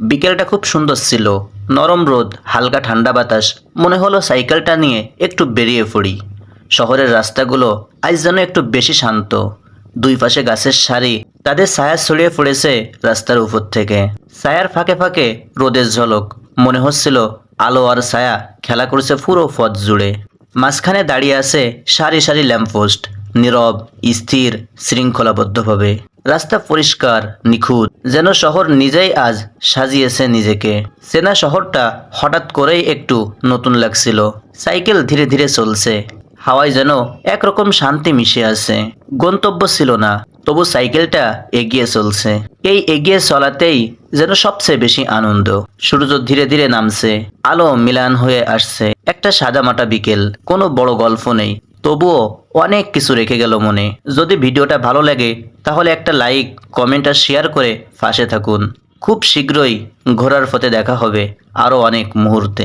বিকেলটা খুব সুন্দর ছিল। নরম রোদ, হালকা ঠান্ডা বাতাস, মনে হলো সাইকেলটা নিয়ে একটু বেরিয়ে পড়ি। শহরের রাস্তাগুলো আজ যেন একটু বেশি শান্ত। দুই পাশে গাছের সারি, তাদের ছায়া ছড়িয়ে পড়েছে রাস্তার উপর থেকে। ছায়ার ফাঁকে ফাঁকে রোদের ঝলক, মনে হচ্ছিল আলো আর ছায়া খেলা করছে পুরো পথ জুড়ে। মাঝখানে দাঁড়িয়ে আছে সারি সারি ল্যাম্পপোস্ট, নীরব, স্থির, শৃঙ্খলাবদ্ধভাবে। রাস্তা পরিষ্কার, নিখুঁত। যেন শহর নিজেই আজ সাজিয়েছে নিজেকে। চেনা শহরটা হঠাৎ করেই একটু নতুন লাগছিল। সাইকেল ধীরে ধীরে চলছে। হাওয়ায় যেন একরকম শান্তি মিশে আছে। গন্তব্য ছিল না, তবু সাইকেলটা এগিয়ে চলছে। এই এগিয়ে চলাতেই যেন সবচেয়ে বেশি আনন্দ। সূর্য ধীরে ধীরে নামছে। আলো মিলান হয়ে আসছে। একটা সাদামাটা বিকেল। কোনো বড় গল্প নেই। তবুও অনেক কিছু রেখে গেল মনে। যদি ভিডিওটা ভালো লাগে, তাহলে একটা লাইক, কমেন্ট আর শেয়ার করে ফাঁসে থাকুন। খুব শীঘ্রই ঘোরার পথে দেখা হবে আরও অনেক মুহূর্তে।